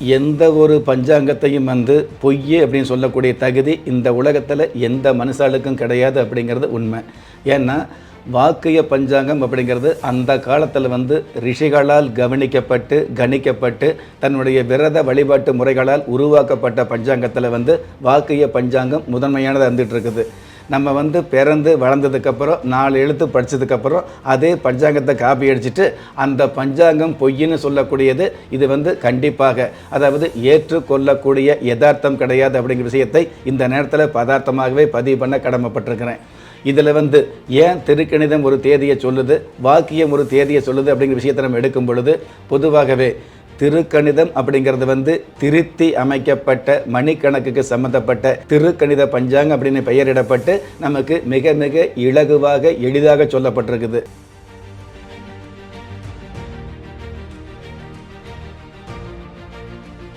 எந்த ஒரு பஞ்சாங்கத்தையும் வந்து பொய் அப்படின்னு சொல்லக்கூடிய தகுதி இந்த உலகத்தில் எந்த மனுஷாளுக்கும் கிடையாது அப்படிங்கிறது உண்மை. ஏன்னா வாக்கிய பஞ்சாங்கம் அப்படிங்கிறது அந்த காலத்தில் வந்து ரிஷிகளால் கவனிக்கப்பட்டு கணிக்கப்பட்டு தன்னுடைய விரத வழிபாட்டு முறைகளால் உருவாக்கப்பட்ட பஞ்சாங்கத்தில் வந்து வாக்கிய பஞ்சாங்கம் முதன்மையானதாக இருந்துகிட்டு இருக்குது. நம்ம வந்து பிறந்து வளர்ந்ததுக்கப்புறம் நாலு எழுத்து படித்ததுக்கப்புறம் அதே பஞ்சாங்கத்தை காப்பி அடிச்சுட்டு அந்த பஞ்சாங்கம் பொய்ன்னு சொல்லக்கூடியது இது வந்து கண்டிப்பாக. அதாவது ஏற்றுக்கொள்ளக்கூடிய யதார்த்தம் கிடையாது அப்படிங்கிற விஷயத்தை இந்த நேரத்தில் பதார்த்தமாகவே பதிவு பண்ண கடமைப்பட்டிருக்கிறேன். இதில் வந்து ஏன் திருக்கணிதம் ஒரு தேதியை சொல்லுது வாக்கியம் ஒரு தேதியை சொல்லுது அப்படிங்கிற விஷயத்தை நம்ம எடுக்கும் பொழுது பொதுவாகவே திருக்கணிதம் அப்படிங்கிறது வந்து திருத்தி அமைக்கப்பட்ட மணிக்கணக்குக்கு சம்மந்தப்பட்ட திருக்கணித பஞ்சாங்கம் அப்படின்னு பெயரிடப்பட்டு நமக்கு மிக மிக இலகுவாக எளிதாக சொல்லப்பட்டிருக்குது.